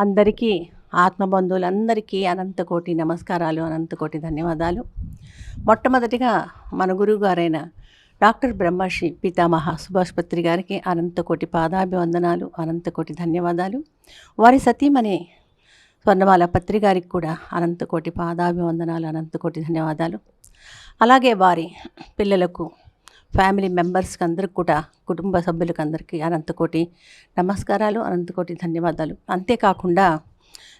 అందరికీ ఆత్మబంధువులందరికీ అనంతకోటి నమస్కారాలు అనంతకోటి ధన్యవాదాలు. మొట్టమొదటిగా మన గురువు గారైన డాక్టర్ బ్రహ్మశ్రీ పితామహ సుభాష్పత్రి గారికి అనంతకోటి పాదాభివందనాలు అనంతకోటి ధన్యవాదాలు. వారి సతీమణి స్వర్ణమాల పత్రి గారికి కూడా అనంతకోటి పాదాభివందనాలు అనంతకోటి ధన్యవాదాలు. అలాగే వారి పిల్లలకు ఫ్యామిలీ మెంబర్స్కి అందరికి కూడా కుటుంబ సభ్యులకు అందరికీ అనంతకోటి నమస్కారాలు అనంతకోటి ధన్యవాదాలు. అంతేకాకుండా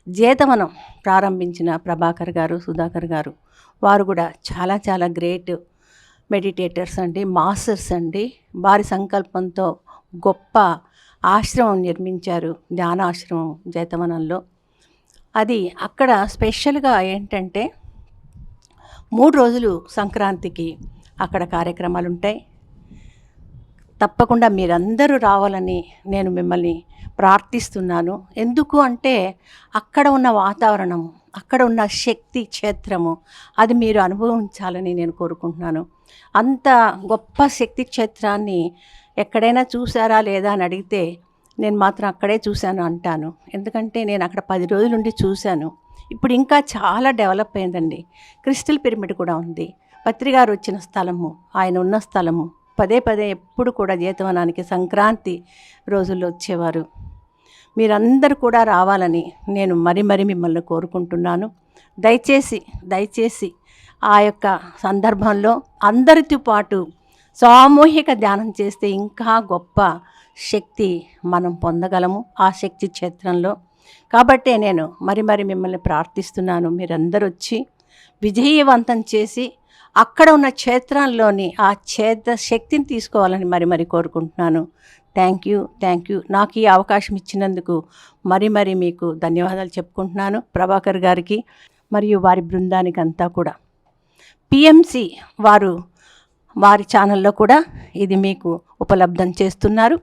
జీతవనం ప్రారంభించిన ప్రభాకర్ గారు సుధాకర్ గారు వారు కూడా చాలా చాలా గ్రేట్ మెడిటేటర్స్ అండి మాస్టర్స్ అండి. వారి సంకల్పంతో గొప్ప ఆశ్రమం నిర్మించారు ధ్యానాశ్రమం జీతవనంలో. అది అక్కడ స్పెషల్గా ఏంటంటే మూడు రోజులు సంక్రాంతికి అక్కడ కార్యక్రమాలు ఉంటాయి తప్పకుండా మీరందరూ రావాలని నేను మిమ్మల్ని ప్రార్థిస్తున్నాను. ఎందుకు అంటే అక్కడ ఉన్న వాతావరణం అక్కడ ఉన్న శక్తి క్షేత్రము అది మీరు అనుభవించాలని నేను కోరుకుంటున్నాను. అంత గొప్ప శక్తి క్షేత్రాన్ని ఎక్కడైనా చూసారా లేదా అని అడిగితే నేను మాత్రం అక్కడే చూశాను అంటాను. ఎందుకంటే నేను అక్కడ పది రోజుల నుండి చూశాను. ఇప్పుడు ఇంకా చాలా డెవలప్ అయిందండి. క్రిస్టల్ పిరమిడ్ కూడా ఉంది. పత్రిగారు వచ్చిన స్థలము ఆయన ఉన్న స్థలము. పదే పదే ఎప్పుడు కూడా జీతవనానికి సంక్రాంతి రోజుల్లో వచ్చేవారు. మీరందరూ కూడా రావాలని నేను మరి మరి మిమ్మల్ని కోరుకుంటున్నాను. దయచేసి దయచేసి ఆ యొక్క సందర్భంలో అందరితో పాటు సామూహిక ధ్యానం చేస్తే ఇంకా గొప్ప శక్తి మనం పొందగలము ఆ శక్తి క్షేత్రంలో. కాబట్టే నేను మరి మరి మిమ్మల్ని ప్రార్థిస్తున్నాను. మీరందరూ వచ్చి విజయవంతం చేసి అక్కడ ఉన్న క్షేత్రంలోని ఆ క్షేత్ర శక్తిని తీసుకోవాలని మరి మరి కోరుకుంటున్నాను. థ్యాంక్ యూ థ్యాంక్ యూ నాకు ఈ అవకాశం ఇచ్చినందుకు మరి మరి మీకు ధన్యవాదాలు చెప్పుకుంటున్నాను. ప్రభాకర్ గారికి మరియు వారి బృందానికి అంతా కూడా. పిఎంసి వారు వారి ఛానల్లో కూడా ఇది మీకు ఉపలబ్ధం చేస్తున్నారు.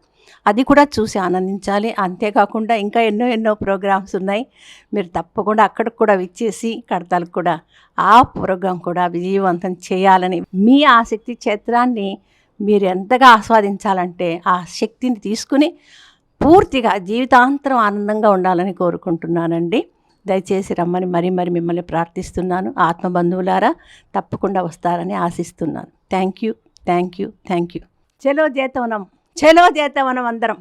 అది కూడా చూసి ఆనందించాలి. అంతేకాకుండా ఇంకా ఎన్నో ఎన్నో ప్రోగ్రామ్స్ ఉన్నాయి. మీరు తప్పకుండా అక్కడికి కూడా విచ్చేసి కడతాలకు కూడా ఆ ప్రోగ్రాం కూడా విజయవంతం చేయాలని మీ ఆసక్తి క్షేత్రాన్ని మీరు ఎంతగా ఆస్వాదించాలంటే ఆ శక్తిని తీసుకుని పూర్తిగా జీవితాంతరం ఆనందంగా ఉండాలని కోరుకుంటున్నానండి. దయచేసి రమ్మని మరీ మరి మిమ్మల్ని ప్రార్థిస్తున్నాను. ఆత్మబంధువులారా తప్పకుండా వస్తారని ఆశిస్తున్నాను. Thank you thank you thank you. చలో జీతవనం. చలో చేద్దాం మనం అందరం.